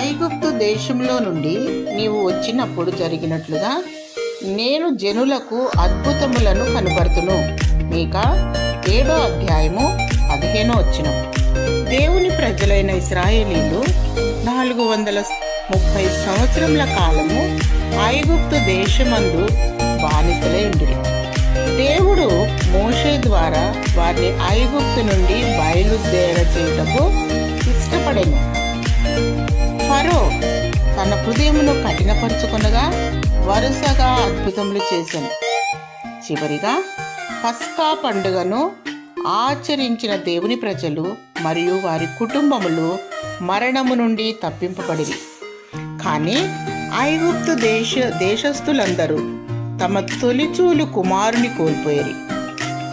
ఐగుప్తు దేశంలో నుండి నీవు వచ్చినప్పుడు జరిగినట్లుగా నేను జనులకు అద్భుతములను కనబడుతును. మీక ఏడో అధ్యాయము పదిహేనో వచ్చిన దేవుని ప్రజలైన ఇస్రాయేలీలు నాలుగు వందల ముప్పై సంవత్సరముల కాలము ఐగుప్తు దేశమందు బానిసలై ఉండి దేవుడు మోషే ద్వారా వారిని ఐగుప్తు నుండి బయలుదేర చేయటకు ఇష్టపడెను. తన హృదయమును కఠినపరుచుకొనగా వరుసగా అద్భుతములు చేశాను చివరిగా పస్కా పండుగను ఆచరించిన దేవుని ప్రజలు మరియు వారి కుటుంబములు మరణము నుండి తప్పింపబడిరి. కానీ ఐగుప్తు దేశ దేశస్థులందరూ తమ తొలిచూలు కుమారుని కోల్పోయారు.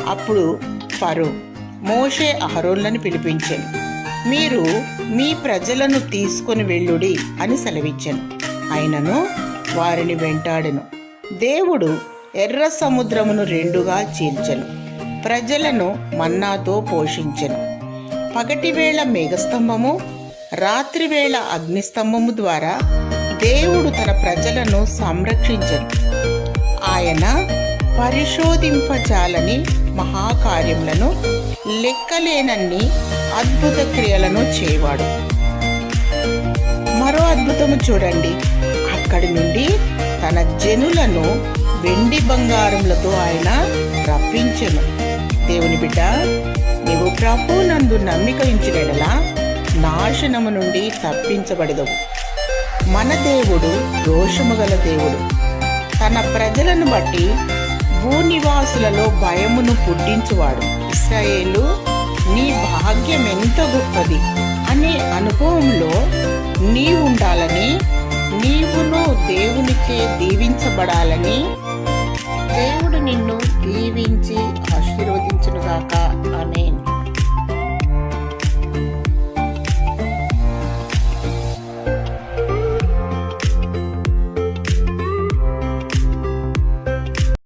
అప్పుడు ఫరో మోషే అహరోన్లను పిలిపించాను. మీరు మీ ప్రజలను తీసుకొని వెళ్ళుడి అని సెలవిచ్చాను. అయినను వారిని వెంటాడెను. దేవుడు ఎర్ర సముద్రమును రెండుగా చీల్చెను. ప్రజలను మన్నాతో పోషించెను. పగటివేళ మేఘస్తంభము రాత్రివేళ అగ్నిస్తంభము ద్వారా దేవుడు తన ప్రజలను సంరక్షించను. ఆయన పరిశోధింపజాలని మహాకార్యములను లెక్కలేనన్ని అద్భుత క్రియలను చేయవాడు. మరో అద్భుతము చూడండి. అక్కడి నుండి తన జనులను వెండి బంగారములతో ఆయన రప్పించను. దేవుని బిడ్డ నీవు ప్రభు నందు నమ్మిక ఉంచినలా నాశనము నుండి తప్పించబడదవు. మన దేవుడు రోషము గల దేవుడు. తన ప్రజలను బట్టి భూనివాసులలో భయమును పుట్టించువాడు. ఇస్రాయేలు నీ భాగ్యం ఎంత గొప్పది. అనే అనుభవంలో నీవుండాలని నీవును దేవునిచే దీవించబడాలని దేవుడు నిన్ను